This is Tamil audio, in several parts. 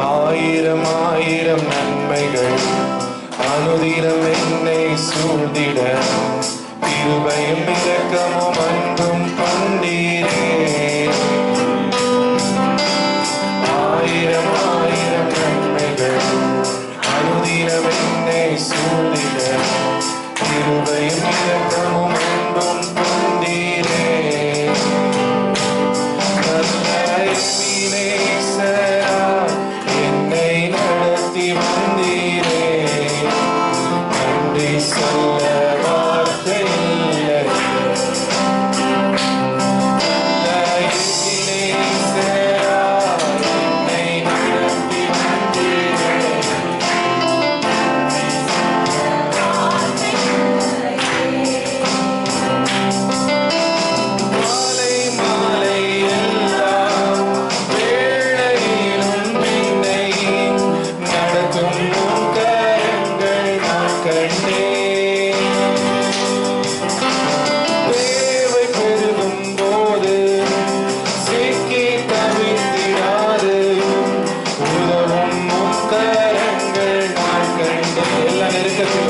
ஆயிரம் ஆயிரம் நன்மைகள். அனுதினம் என்னை சூழ்ந்திட. கிருபையும் இரக்கமும் அன்பும் கொண்டீரே ஆயிரம் steps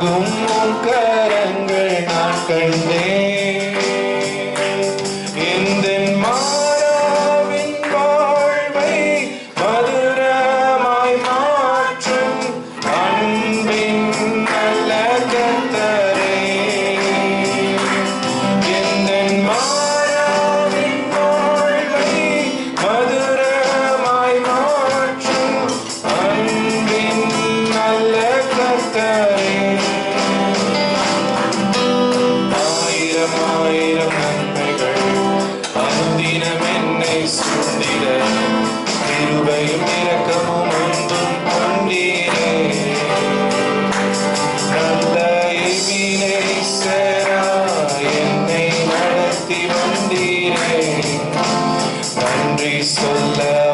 ആകും കരങ്ങൾ നാൾ வீசுந்திட கிருபையும் இரக்கமும் ஒன்றும் கொண்டீரே நல்ல எதிரை சேரா என்னை நடத்தி வந்தீரே நன்றி சொல்ல